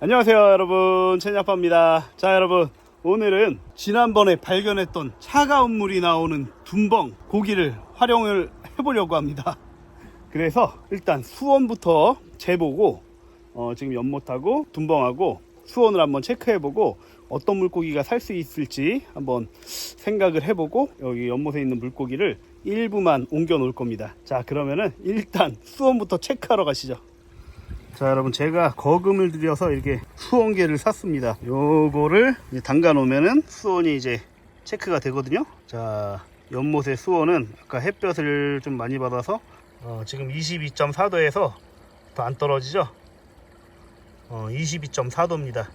안녕하세요 여러분. 채냐파입니다. 자 여러분. 오늘은 지난번에 발견했던 차가운 물이 나오는 둔벙 고기를 활용을 해보려고 합니다. 그래서 일단 수온부터 재보고 어, 지금 연못하고 둔벙하고 수온을 한번 체크해보고 어떤 물고기가 살 수 있을지 한번 생각을 해보고 여기 연못에 있는 물고기를 일부만 옮겨 놓을 겁니다. 자 그러면은 일단 수온부터 체크하러 가시죠 자 여러분 제가 거금을 들여서 이렇게 수온계를 샀습니다. 요거를 담가 놓으면은 수온이 이제 체크가 되거든요. 자 연못의 수온은 아까 햇볕을 좀 많이 받아서 어, 지금 22.4도에서 더 안 떨어지죠? 어, 22.4도입니다.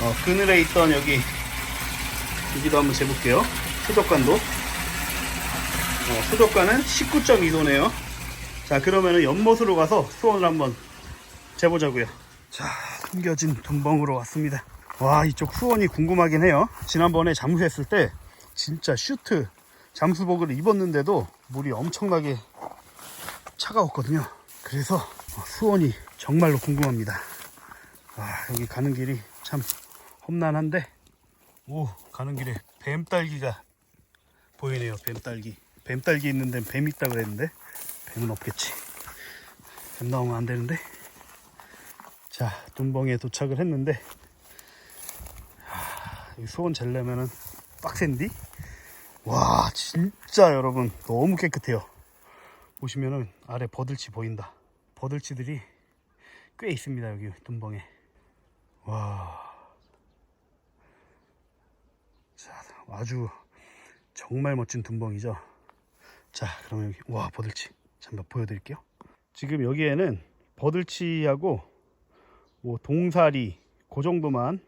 어, 그늘에 있던 여기 여기도 한번 재볼게요. 수족관도. 어, 수족관은 19.2도네요. 자 그러면은 연못으로 가서 수온을 한번 재보자고요. 자, 숨겨진 둔벙으로 왔습니다. 와, 이쪽 수온이 궁금하긴 해요. 지난번에 잠수했을 때 진짜 슈트 잠수복을 입었는데도 물이 엄청나게 차가웠거든요. 그래서 수온이 정말로 궁금합니다. 와, 여기 가는 길이 참 험난한데, 오, 가는 길에 뱀딸기가 보이네요. 뱀딸기. 뱀딸기 있는 데는 뱀 있다 그랬는데, 뱀은 없겠지. 뱀 나오면 안 되는데. 자, 둔벙에 도착을 했는데, 하, 이 수온 젤려면은 빡센디? 와, 진짜 여러분, 너무 깨끗해요. 보시면은 아래 버들치 보인다. 버들치들이 꽤 있습니다, 여기 둔벙에. 와. 자, 아주 정말 멋진 둔벙이죠. 자, 그러면 여기, 와, 버들치. 잠깐 보여드릴게요. 지금 여기에는 버들치하고 뭐 동사리 그 정도만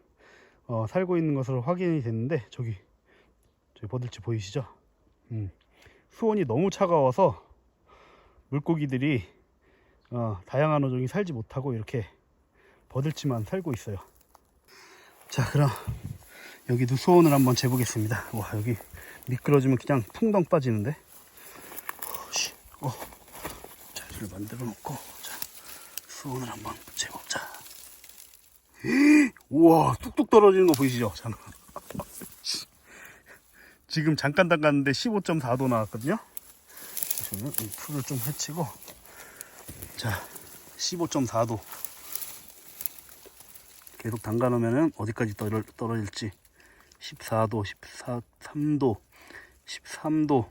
어, 살고 있는 것으로 확인이 됐는데 저기 저기 버들치 보이시죠? 음, 수온이 너무 차가워서 물고기들이 어, 다양한 어종이 살지 못하고 이렇게 버들치만 살고 있어요. 자 그럼 여기도 수온을 한번 재보겠습니다. 와 여기 미끄러지면 그냥 풍덩 빠지는데. 어, 씨, 어. 자 이를 만들어 놓고 자 수온을 한번 재봅자. 우와 뚝뚝 떨어지는 거 보이시죠? 잠깐. 지금 잠깐 담갔는데 15.4도 나왔거든요. 보시면 이 풀을 좀 헤치고. 자 15.4도. 계속 담가 놓으면 어디까지 떨어, 떨어질지. 14도 14 3도 13도.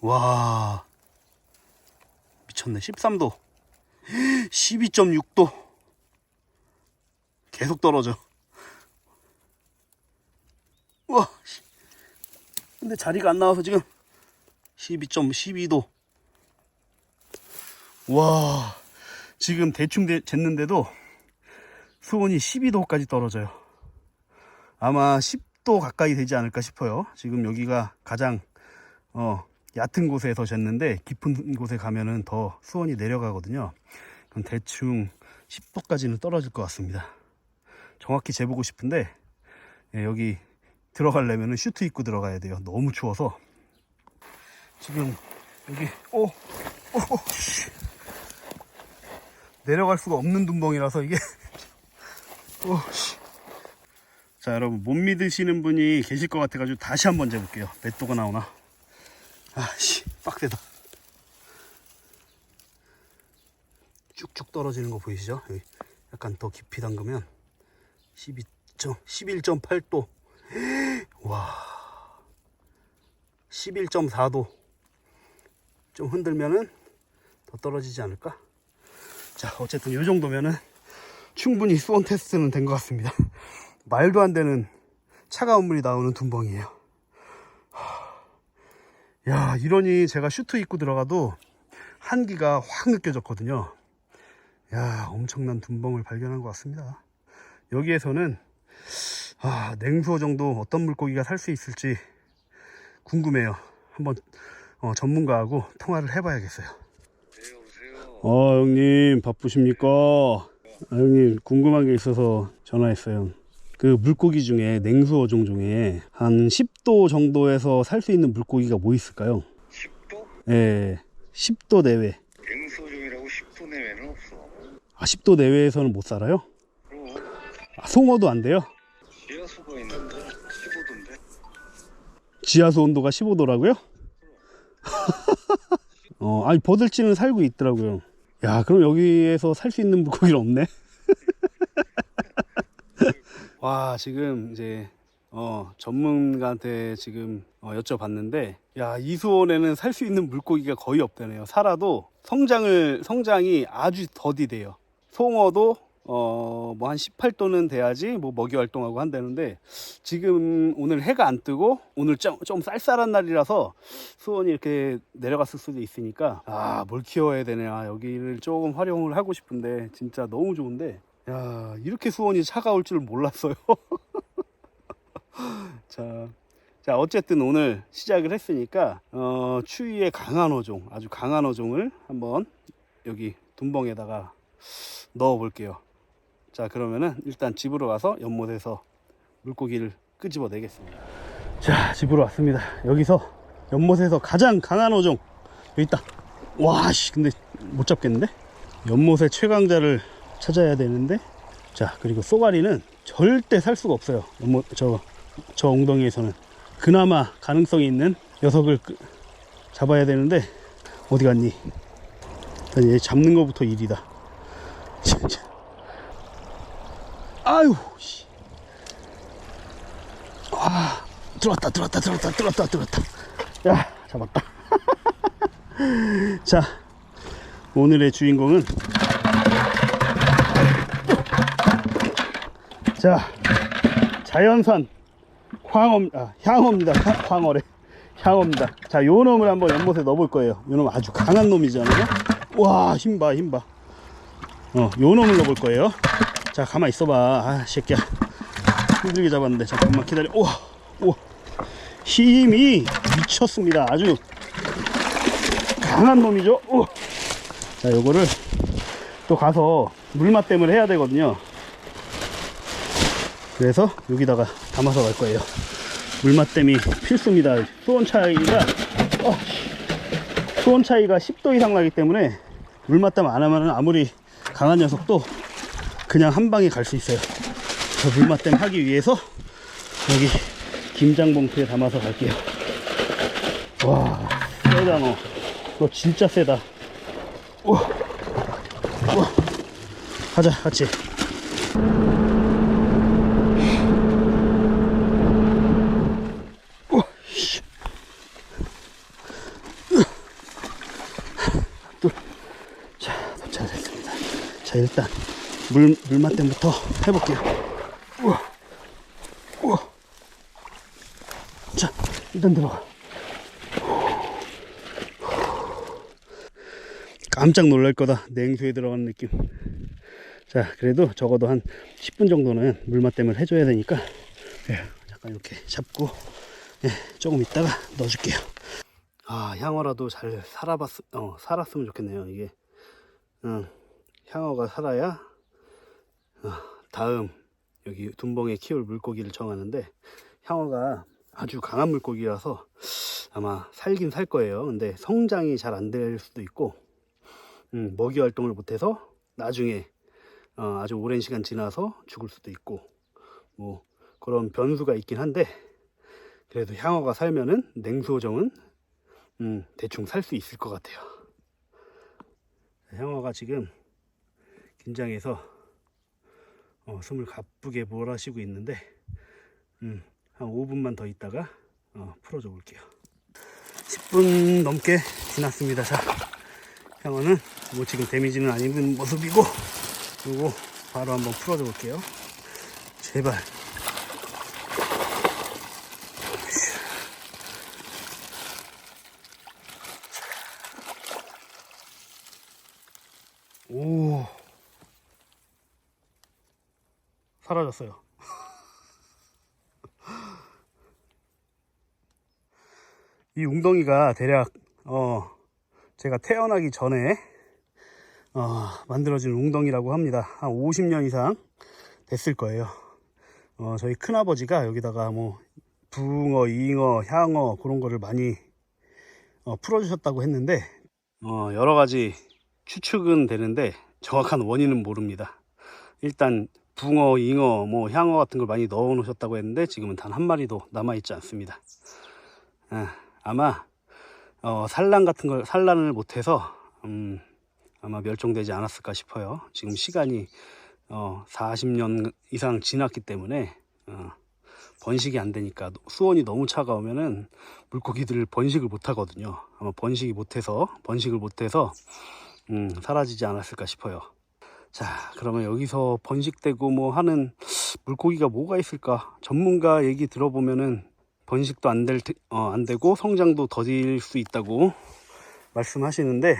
와. 미쳤네. 13도. 12.6도 계속 떨어져. 와, 씨. 근데 자리가 안 나와서 지금 12.12도. 와, 지금 대충 대, 쟀는데도 수온이 12도까지 떨어져요. 아마 10도 가까이 되지 않을까 싶어요. 지금 여기가 가장 어, 얕은 곳에서 쟀는데 깊은 곳에 가면은 더 수온이 내려가거든요. 그럼 대충 10도까지는 떨어질 것 같습니다. 정확히 재보고 싶은데 예, 여기 들어가려면 슈트 입고 들어가야 돼요. 너무 추워서 지금 여기 오, 오, 오 씨. 내려갈 수가 없는 둔벙이라서 이게 오, 씨. 자 여러분 못 믿으시는 분이 계실 것 같아 가지고 다시 한번 재볼게요. 몇 도가 나오나? 아씨 빡세다. 쭉쭉 떨어지는 거 보이시죠? 약간 더 깊이 담그면 12. 11.8도. 와. 11.4도. 좀 흔들면은 더 떨어지지 않을까? 자, 어쨌든 이 정도면은 충분히 수온 테스트는 된 것 같습니다. 말도 안 되는 차가운 물이 나오는 둔벙이에요. 야, 이러니 제가 슈트 입고 들어가도 한기가 확 느껴졌거든요. 야, 엄청난 둔벙을 발견한 것 같습니다. 여기에서는 아, 냉수어 정도 어떤 물고기가 살 수 있을지 궁금해요. 한번 어, 전문가하고 통화를 해봐야겠어요. 어, 형님 바쁘십니까? 아, 형님 궁금한 게 있어서 전화했어요. 그 물고기 중에 냉수어종 중에 한 10도 정도에서 살 수 있는 물고기가 뭐 있을까요? 10도? 예, 10도 내외. 냉소중이라고 10도 내외는 없어. 아, 10도 내외에서는 못 살아요? 아, 송어도 안 돼요? 지하수가 있는데 15도인데 지하수 온도가 15도라고요? 어, 아니 버들치는 살고 있더라고요. 야, 그럼 여기에서 살 수 있는 물고기는 없네. 와, 지금 이제 어, 전문가한테 지금 어, 여쭤봤는데 야, 이수원에는 살 수 있는 물고기가 거의 없다네요. 살아도 성장을 성장이 아주 더디돼요. 송어도 어, 뭐 한 18도는 돼야지 뭐 먹이 활동하고 한다는데 지금 오늘 해가 안 뜨고 오늘 좀, 좀 쌀쌀한 날이라서 수온이 이렇게 내려갔을 수도 있으니까 아, 뭘 키워야 되냐. 여기를 조금 활용을 하고 싶은데 진짜 너무 좋은데 야, 이렇게 수온이 차가울 줄 몰랐어요. 자, 자, 어쨌든 오늘 시작을 했으니까, 어, 추위에 강한 어종, 아주 강한 어종을 한번 여기 둔벙에다가 넣어 볼게요. 자, 그러면은 일단 집으로 가서 연못에서 물고기를 끄집어 내겠습니다. 자, 집으로 왔습니다. 여기서 연못에서 가장 강한 어종, 여기 있다. 와, 씨, 근데 못 잡겠는데? 연못의 최강자를 찾아야 되는데, 자, 그리고 쏘가리는 절대 살 수가 없어요. 연못, 저, 저 엉덩이에서는. 그나마 가능성이 있는 녀석을 끄- 잡아야 되는데 어디 갔니? 얘 잡는 것부터 일이다. 진짜. 아유, 씨. 아, 들어왔다, 들어왔다, 들어왔다, 들어왔다, 들어왔다. 야, 잡았다. 자, 오늘의 주인공은 자, 자연산 황어, 아, 향어입니다. 향- 황어래. 향어입니다. 자, 요 놈을 한번 연못에 넣어볼 거예요. 요 놈 아주 강한 놈이잖아요. 와, 힘 봐, 힘 봐. 어, 요 놈을 넣어볼 거예요. 자, 가만 있어봐. 아, 새끼야. 힘들게 잡았는데. 잠깐만 기다려. 우와. 힘이 미쳤습니다. 아주 강한 놈이죠. 우와. 자, 요거를 또 가서 물맛댐을 해야 되거든요. 그래서 여기다가 담아서 갈 거예요. 물맛댐이 필수입니다. 수온 차이가 어, 수온 차이가 10도 이상 나기 때문에 물맛댐 안 하면 아무리 강한 녀석도 그냥 한 방에 갈 수 있어요. 저 물맛댐 하기 위해서 여기 김장 봉투에 담아서 갈게요. 와, 세다 너. 너 진짜 세다. 우와, 우와. 가자, 같이. 자, 도착했습니다. 자, 일단 물 물맛댐부터 해볼게요. 우와, 우와. 자, 일단 들어가. 깜짝 놀랄 거다. 냉수에 들어간 느낌. 자, 그래도 적어도 한 10분 정도는 물맛댐을 해줘야 되니까 예, 잠깐 이렇게 잡고 예, 조금 있다가 넣어줄게요. 아, 향어라도 잘 살아봤, 어, 살았으면 좋겠네요. 이게 응, 향어가 살아야 어, 다음 여기 둔봉에 키울 물고기를 정하는데 향어가 아주 강한 물고기라서 아마 살긴 살 거예요. 근데 성장이 잘 안 될 수도 있고 음, 먹이 활동을 못해서 나중에 어, 아주 오랜 시간 지나서 죽을 수도 있고 뭐 그런 변수가 있긴 한데 그래도 향어가 살면은 냉수어종은 음, 대충 살 수 있을 것 같아요. 향어가 지금 긴장해서 어, 숨을 가쁘게 몰아쉬고 있는데 음, 한 5분만 더 있다가 어, 풀어줘 볼게요. 10분 넘게 지났습니다. 자 향어는 뭐 지금 데미지는 안 입은 모습이고 요거 바로 한번 풀어줘 볼게요. 제발 사라졌어요. 이 웅덩이가 대략 어 제가 태어나기 전에 어 만들어진 웅덩이라고 합니다. 한 50년 이상 됐을 거예요. 어 저희 큰아버지가 여기다가 뭐 붕어, 잉어, 향어 그런 거를 많이 어, 풀어주셨다고 했는데 어 여러 가지 추측은 되는데 정확한 원인은 모릅니다. 일단 붕어, 잉어, 뭐 향어 같은 걸 많이 넣어 놓으셨다고 했는데 지금은 단 한 마리도 남아 있지 않습니다. 아, 아마 어, 산란 같은 걸 산란을 못해서 음, 아마 멸종되지 않았을까 싶어요. 지금 시간이 어, 40년 이상 지났기 때문에 어, 번식이 안 되니까 수온이 너무 차가우면은 물고기들을 번식을 못 하거든요. 아마 번식이 못해서 번식을 못해서 음, 사라지지 않았을까 싶어요. 자, 그러면 여기서 번식되고 뭐 하는 물고기가 뭐가 있을까? 전문가 얘기 들어보면은 번식도 안 될, 테- 어, 안 되고 성장도 더딜 수 있다고 말씀하시는데,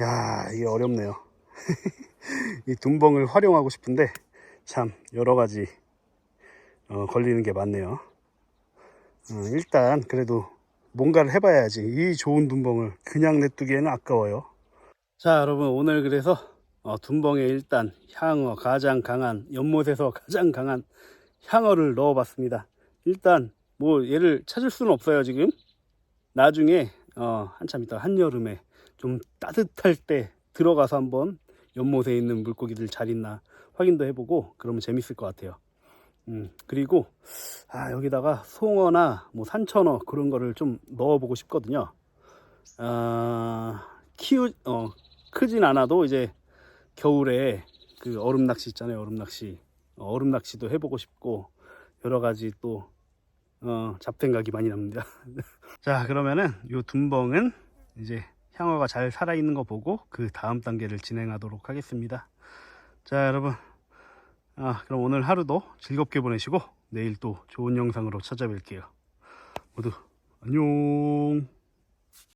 야, 이게 어렵네요. 이 둔벙을 활용하고 싶은데, 참, 여러 가지, 어, 걸리는 게 많네요. 어, 일단, 그래도 뭔가를 해봐야지. 이 좋은 둔벙을 그냥 냅두기에는 아까워요. 자, 여러분, 오늘 그래서 어, 둔벙에 일단 향어 가장 강한 연못에서 가장 강한 향어를 넣어 봤습니다. 일단 뭐 얘를 찾을 수는 없어요 지금. 나중에 어, 한참 있다 한여름에 좀 따뜻할 때 들어가서 한번 연못에 있는 물고기들 잘 있나 확인도 해보고 그러면 재밌을 것 같아요. 음, 그리고 아, 여기다가 송어나 뭐 산천어 그런 거를 좀 넣어보고 싶거든요. 아, 키우 어, 크진 않아도 이제 겨울에 그 얼음 낚시 있잖아요. 얼음 낚시. 어, 얼음 낚시도 해보고 싶고 여러 가지 또 어, 잡생각이 많이 납니다. 자 그러면은 요 둔벙은 이제 향어가 잘 살아있는 거 보고 그 다음 단계를 진행하도록 하겠습니다. 자 여러분 아 그럼 오늘 하루도 즐겁게 보내시고 내일 또 좋은 영상으로 찾아뵐게요. 모두 안녕.